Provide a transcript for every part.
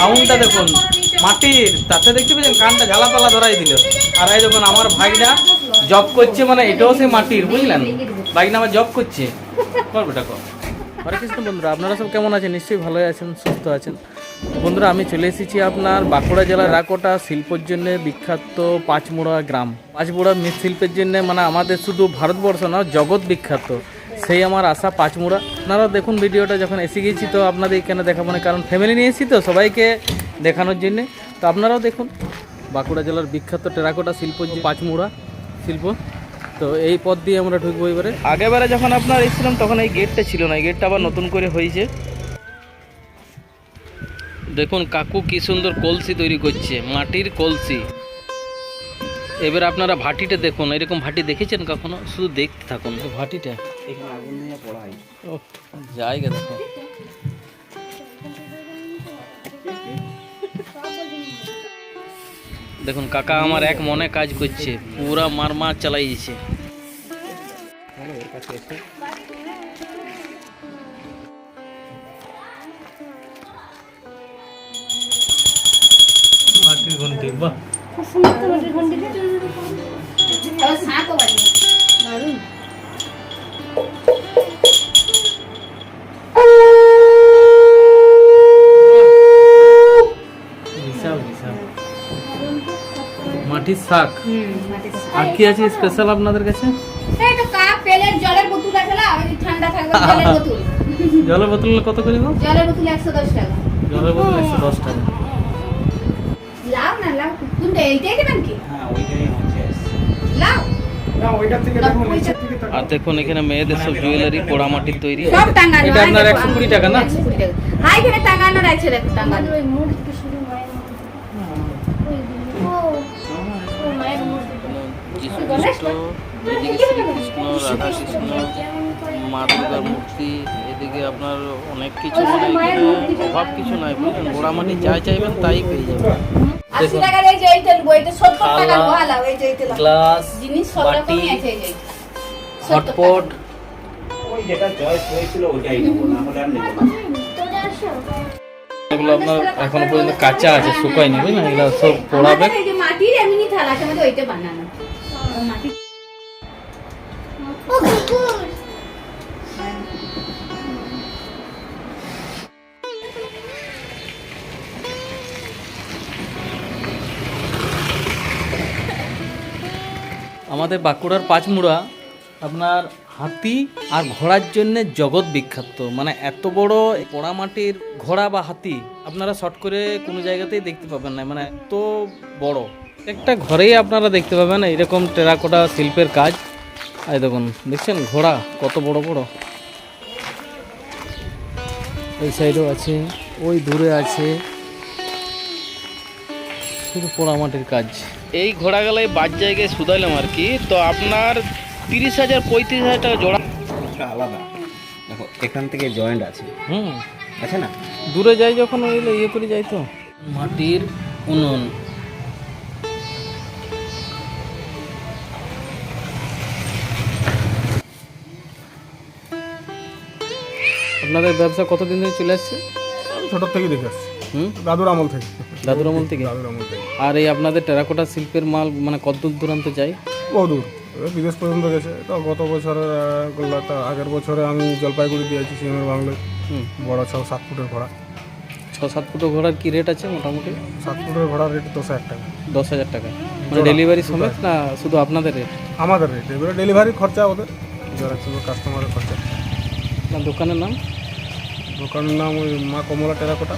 সাউন্ডটা দেখুন, মাটির, তাতে দেখতে পেয়েছেন কানটা ঝালাপালা ধরাই দিল। আর এই দেখুন আমার ভাইটা জব করছে মানে এটাও সেই মাটির, বুঝলেন? ভাইনা আমার জব করছে। কর বেটা, কর। হরে কৃষ্ণ বন্ধুরা, আপনারা সব কেমন আছেন? নিশ্চয়ই ভালোই আছেন, সুস্থ আছেন। বন্ধুরা, আমি চলে এসেছি আপনার বাঁকুড়া জেলার রাকোটা শিল্পের জন্য বিখ্যাত পাঁচমুড়া গ্রাম। পাঁচমুড়া মৃৎশিল্পের জন্য মানে আমাদের শুধু ভারতবর্ষ না, জগৎ বিখ্যাত। সেই আমার আশা পাঁচমুড়া। আপনারা দেখুন ভিডিওটা যখন এসে গেছি তো আপনাদের এখানে দেখাবো না, কারণ ফ্যামিলি নিয়ে এসেছি তো, সবাইকে দেখানোর জন্যে। তো আপনারাও দেখুন, বাঁকুড়া জেলার বিখ্যাত টেরাকোটা শিল্প পাঁচমুড়া শিল্প, তো এই পথ দিয়ে আমরা ঢুকবো এবারে। আগেবারে যখন আপনার এসেছিলাম, তখন এই গেটটা ছিল না, এই গেটটা আবার নতুন করে হয়েছে। দেখুন কাকু কি সুন্দর কলসি তৈরি করছে, মাটির কলসি। এবার আপনারা ভাটিটা দেখুন এরকম ভাটি দেখেছেন কখনো? শুধু দেখতে থাকুন। ভাটিটা। এখানে আগুন নিয়ে পড়া হয়। ও জায়গা দেখো। দেখুন কাকা আমার এক মনে কাজ করছে পুরা মার মার চালাই দিচ্ছে। মাটির শাক। আর কি আছে স্পেশাল আপনাদের কাছে? জলের বোতল আছে না? ঠান্ডা থাকবে জলের বোতল। জলের বোতল কত করে গো? জলের বোতল একশো দশ টাকা। জলের বোতল একশো দশ টাকা। কোনটা এইটাই কি? হ্যাঁ ওইটাই লাও আর দেখুন এখানে মেয়েদের সব জুয়েলারি পোড়া মাটির তৈরি। সব টাঙ্গানো এটা আপনার একশো কুড়ি টাকা না? হ্যাঁ এখানে টাঙ্গানো রাখছে দেখো টাঙ্গানো মা? দুর্গার মূর্তি এদিকে আপনার অনেক কিছু মানে অভাব কিছু নাই। বুঝলেন গোড়ামাটি যা চাইবেন তাই পেয়ে যাবেন। আশি টাকার এই যে এইটা বইটা সত্তর টাকার গোয়ালা ওই যে এইটা লাও। গ্লাস জিনিস সব বাটি আছে এই যে হটপট। ওই যেটা চয়েস হয়েছিল ওইটাই নেব না হলে আর নেব না। এগুলো আপনার এখনও পর্যন্ত কাঁচা আছে শুকায়নি বুঝলেন? এগুলো সব পোড়াবে। এই যে মাটির এমনি থালা আছে আমাদের ওইটা বানানো। মাটি আমাদের বাঁকুড়ার পাঁচমুড়া আপনার হাতি আর ঘোড়ার জন্য জগৎ বিখ্যাত। মানে এত বড় পোড়ামাটির ঘোড়া বা হাতি আপনারা শর্ট করে কোনো জায়গাতেই দেখতে পাবেন না। মানে এত বড়। একটা ঘরেই আপনারা দেখতে পাবেন এরকম টেরাকোটা শিল্পের কাজ। এই দেখুন, দেখছেন ঘোড়া কত বড় বড়। এই সাইডেও আছে, ওই দূরে আছে। শুধু পোড়ামাটির কাজ। এই ঘোড়াগুলাই বাদ জায়গায় শুধাইলাম আর কি তো আপনার তিরিশ হাজার পঁয়ত্রিশ হাজার টাকা জোড়া। আলাদা। দেখো এখান থেকে জয়েন্ট আছে। হুম। আছে না? দূরে যাই যখন ওই ইয়ে করে যাই তো। মাটির উনুন। আপনাদের ব্যবসা কতদিন ধরে চলে আসছে? আমি ছোটোর থেকেই দেখে আসছি। হুম? দাদুর আমল থেকে। দাদুর আমল থেকে? দাদুর আমল থেকে। আর এই আপনাদের টেরাকোটা শিল্পের মাল মানে কত দূর দূরান্ত যায়? বহুদূর। বিদেশ পর্যন্ত গেছে। তো গত বছরে আহ, আগের বছরে আমি জলপাইগুড়ি দিয়েছি সিএমের বাংলায়। হুম। বড় ছ সাত ফুটের ঘোড়া। ছ সাত ফুটের ঘোড়ার কী রেট আছে মোটামুটি? সাত ফুটের ঘোড়ার রেট দশ হাজার টাকা। দশ হাজার টাকা। মানে ডেলিভারি সমেত না শুধু আপনাদের রেট আমাদের রেট এবারে ডেলিভারি খরচা ওদের। যারা ছিল কাস্টমারের খরচা। দোকানের নাম? দোকানের নাম ওই মা কমলা টেরাকোটা।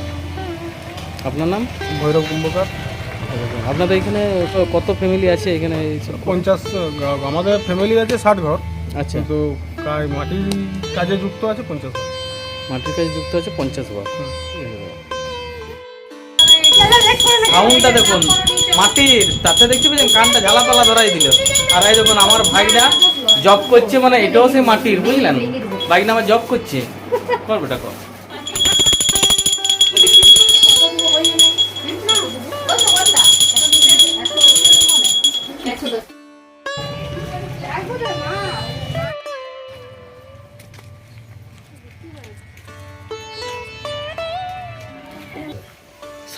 আপনার নাম? ভৈরব কুম্ভকার। আপনাদের এখানে কত ফ্যামিলি আছে এখানে? পঞ্চাশ আমাদের ফ্যামিলি আছে ষাট ঘর। আচ্ছা। কিন্তু মাটির কাজে যুক্ত আছে পঞ্চাশ ঘর। মাটির কাজে যুক্ত আছে পঞ্চাশ ঘর। হুম। সাউন্ডটা দেখুন। মাটির তাতে দেখতে পেয়েছেন কানটা ঝালাপালা ধরাই দিল। আর এই দেখুন আমার ভাইরা জব করছে মানে এটাও সে মাটির বুঝলেন? ভাইনা আমার জব করছে। কর বেটা কর।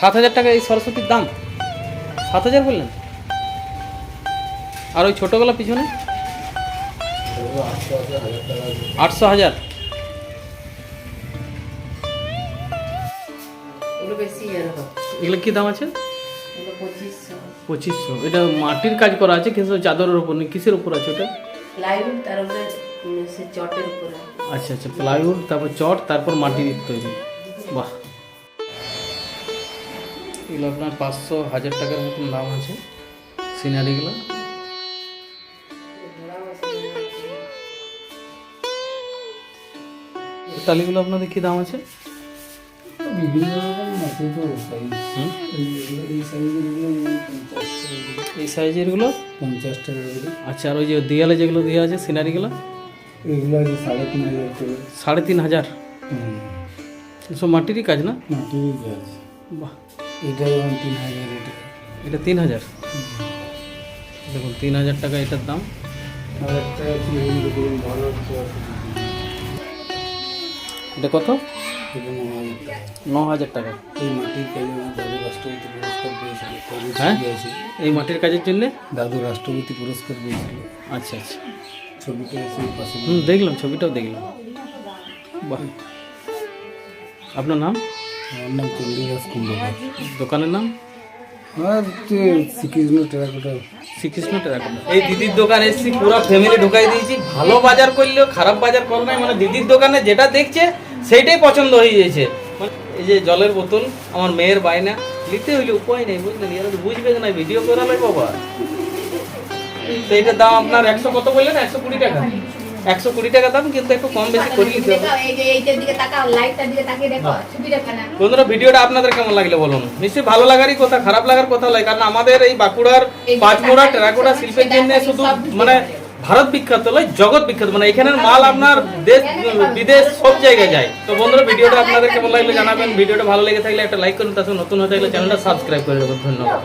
সাত হাজার টাকা এই সরস্বতীর দাম? সাত হাজার বললেন? আর ওই ছোটোগুলো পিছনে? আটশো হাজার। ইয়ে এগুলো কি দাম আছে? পঁচিশশো। এটা মাটির কাজ করা আছে কিন্তু চাদরের উপর নেই। কিসের উপর আছে ওটা? প্লাইউড তার উপরে চটের উপরে। আচ্ছা আচ্ছা প্লাইউড তারপর চট তারপর মাটির তৈরি। বাহ। এগুলো আপনার পাঁচশো হাজার টাকার মতন দাম আছে। সিনারিগুলো টালিগুলো আপনাদের কী দাম আছে? হুম? এই সাইজেরগুলো পঞ্চাশ টাকা করে। আচ্ছা আর ওই যে দেয়ালে যেগুলো দেওয়া আছে সিনারিগুলো এগুলো আছে সাড়ে তিন হাজার সাড়ে তিন হাজার? সব মাটিরই কাজ না? মাটির গাছ বাহ। এটা যেমন তিন হাজার এটা এটা তিন হাজার দেখুন তিন হাজার টাকা এটার দাম এটা কত? ন হাজার টাকা। এই মাটির কাজে দাদু রাষ্ট্রপতি পুরস্কার পেয়েছিল। হ্যাঁ? এই মাটির কাজের জন্য? দাদু রাষ্ট্রপতি পুরস্কার পেয়েছিল। আচ্ছা আচ্ছা। ছবিটা হুম দেখলাম ছবিটাও দেখলাম। বাহ। আপনার নাম? আমার নাম চণ্ডীদাস কুম্ভকার দোকানের নাম? শ্রীকৃষ্ণ টেরাকোটা। শ্রীকৃষ্ণ টেরাকোটা। এই দিদির দোকানে এসেছি পুরো ফ্যামিলি ঢুকাই দিয়েছি। ভালো বাজার করলেও খারাপ বাজার করে নাই মানে দিদির দোকানে যেটা দেখছে সেইটাই পছন্দ হয়ে গেছে। মানে এই যে জলের বোতল আমার মেয়ের বায়না নিতে হইলে উপায় নেই বুঝলেন? এরা তো বুঝবে না ভিডিও করালে বাবা সেইটার দাম আপনার একশো কত বললেন? একশো কুড়ি টাকা। একশো কুড়ি টাকা দাম কিন্তু একটু কম বেশি করে নিতে হবে। দেখো, এই যে এইটার দিকে তাকাও লাইটটার দিকে তাকিয়ে দেখো ছবি দেখো না। বন্ধুরা ভিডিওটা আপনাদের কেমন লাগল বলুন? নিশ্চয়ই ভালো লাগারই কথা খারাপ লাগার কথা নয় কারণ আমাদের এই বাঁকুড়ার পাঁচমোড়া টেরাকোটা শিল্পের জন্য শুধু মানে ভারত বিখ্যাত নয় জগৎ বিখ্যাত মানে এখানের মাল আপনার দেশ বিদেশ সব জায়গায় যায়। তো বন্ধুরা ভিডিওটা আপনাদের কেমন লাগলে জানাবেন ভিডিওটা ভালো লেগে থাকলে একটা লাইক করুন সঙ্গে নতুন হয়ে থাকলে চ্যানেলটা সাবস্ক্রাইব করে দেবেন ধন্যবাদ।